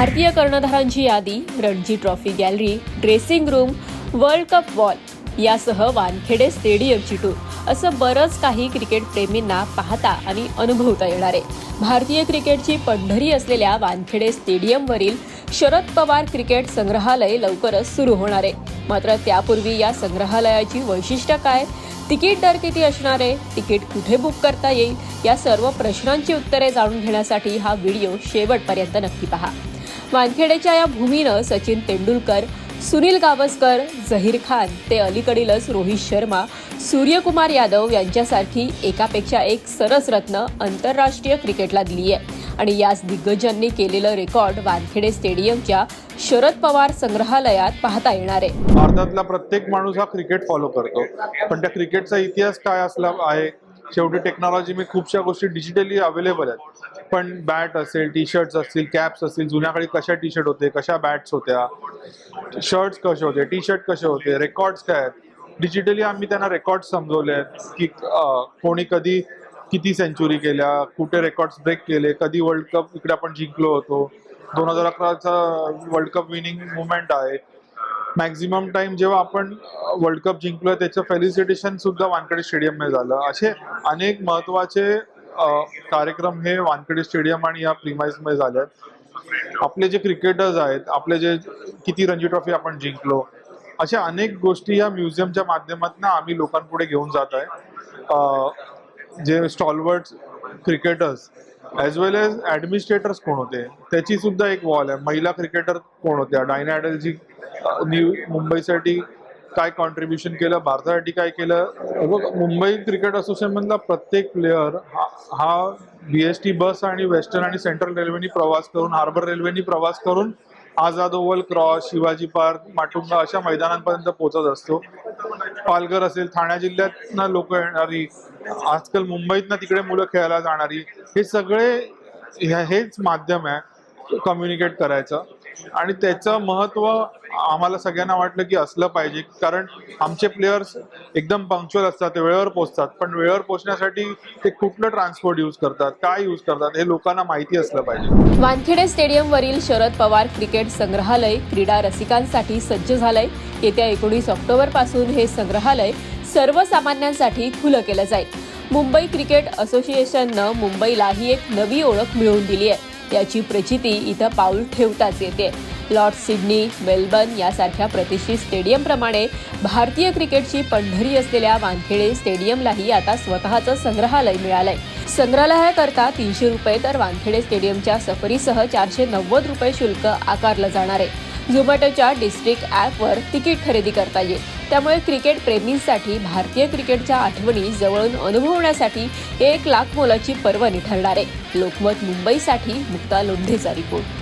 भारतीय कर्णधारांची यादी Ranji trophy gallery dressing room world cup wall यासह वानखेडे स्टेडियमची टूर असं बरंच काही क्रिकेट प्रेमींना पाहता आणि अनुभवता येणार आहे. भारतीय क्रिकेटची पंढरी असलेल्या वानखेडे स्टेडियमवरील शरद पवार क्रिकेट संग्रहालय लवकरच सुरू होणार आहे. मात्र त्यापूर्वी या संग्रहालयाची वैशिष्ट्य काय? तिकीट दर किती असणार आहे? तिकीट कुठे बुक करता येईल? या सर्व प्रश्नांची उत्तरे जाणून घेण्यासाठी हा व्हिडिओ शेवटपर्यंत नक्की पहा. वानखेडेच्या या भूमीनं सचिन तेंडुलकर सुनील गावस्कर झहीर खान ते अलीकडीलच रोहित शर्मा सूर्यकुमार यादव यांच्यासारखी एकापेक्षा एक सरस रत्न आंतरराष्ट्रीय क्रिकेटला दिली आहे. आणि याच दिग्गजांनी केलेलं रेकॉर्ड वानखेडे स्टेडियमच्या शरद पवार संग्रहालयात पाहता येणार आहे. भारतातला प्रत्येक माणूस हा क्रिकेट फॉलो करतो. पण त्या क्रिकेटचा इतिहास काय असला आहे? शेवटी टेक्नॉलॉजी मी खूपशा गोष्टी डिजिटली अवेलेबल आहेत. पण बॅट असेल टी शर्ट्स असतील कॅप्स असतील जुन्या काळी कशा टी शर्ट होते कशा बॅट्स होत्या शर्ट्स कसे होते टी शर्ट कसे होते रेकॉर्ड्स काय आहेत? डिजिटली आम्ही त्यांना रेकॉर्ड समजवले आहेत की कोणी कधी किती सेंचुरी केल्या कुठे रेकॉर्ड्स ब्रेक केले कधी वर्ल्ड कप इकडे आपण जिंकलो होतो. दोन हजार अकराचा वर्ल्ड कप विनिंग मुवमेंट आहे. मॅक्झिमम टाइम जेव्हा आपण वर्ल्ड कप जिंकलोय त्याचं फेलिसिटेशन सुद्धा वानखेडे स्टेडियमने झालं. असे अनेक महत्त्वाचे कार्यक्रम हे वानखेडे स्टेडियम आणि या प्रिमाइसमध्ये झाले आहेत आपले जे क्रिकेटर्स आहेत आपले जे किती रणजी ट्रॉफी आपण जिंकलो अशा अनेक गोष्टी या म्युझियमच्या माध्यमातून आम्ही लोकांपुढे घेऊन जात आहे. जे stalwart cricketers as well as administrators कोण होते? त्याची सुद्धा एक वॉल आहे. महिला क्रिकेटर कोण होत्या? डायना ॲडलजी न्यू मुंबईसाठी काय कॉन्ट्रीब्युशन केलं? भारतासाठी काय केलं? बघ, मुंबई क्रिकेट असोसिएशनमधला प्रत्येक प्लेअर हा हा बी एस टी बस आणि वेस्टर्न आणि सेंट्रल रेल्वेनी प्रवास करून हार्बर रेल्वेनी प्रवास करून Azad oval cross Shivaji park Matunga अशा मैदानांपर्यंत पोहोचत असतो. पालघर असेल ठाणे जिल्ह्यातनं लोक येणारी आजकाल मुंबईतनं तिकडे मुलं खेळायला जाणारी हे सगळे हेच माध्यम आहे कम्युनिकेट करायचं. आणि त्याचं महत्त्व आम्हाला सगळ्यांना वाटलं की असलं पाहिजे. कारण आमचे प्लेयर्स एकदम पंक्च्युअल असतात ते वेळेवर पोहोचतात. पण वेळेवर पोहोचण्यासाठी ते कुठलं ट्रान्सपोर्ट यूज करतात काय यूज करतात हे लोकांना माहिती असलं पाहिजे. वानखेडे स्टेडियमवरील शरद पवार क्रिकेट संग्रहालय क्रीडा रसिकांसाठी सज्ज झालंय. येत्या एकोणीस ऑक्टोबरपासून हे संग्रहालय सर्वसामान्यांसाठी खुलं केलं जाईल. मुंबई क्रिकेट असोसिएशननं मुंबईला ही एक नवी ओळख मिळवून दिली आहे. याची प्रचिती इथं पाऊल ठेवताच येते. लॉर्ड सिडनी मेलबर्न यासारख्या प्रतिष्ठित स्टेडियमप्रमाणे भारतीय क्रिकेटची पंढरी असलेल्या वानखेडे स्टेडियमलाही आता स्वतःचं संग्रहालय मिळालंय. संग्रहालयाकरता तीनशे रुपये तर वानखेडे स्टेडियमच्या सफरीसह चारशे नव्वद रुपये शुल्क आकारलं जाणार आहे. झोमॅटोच्या डिस्ट्रिक्ट ॲपवर तिकीट खरेदी करता येईल. त्यामुळे क्रिकेट प्रेमींसाठी भारतीय क्रिकेटच्या आठवणी जवळून अनुभवण्यासाठी एक लाख मोलाची पर्वणी ठरणार आहे. लोकमत मुंबईसाठी मुक्ता लोंढेचा रिपोर्ट.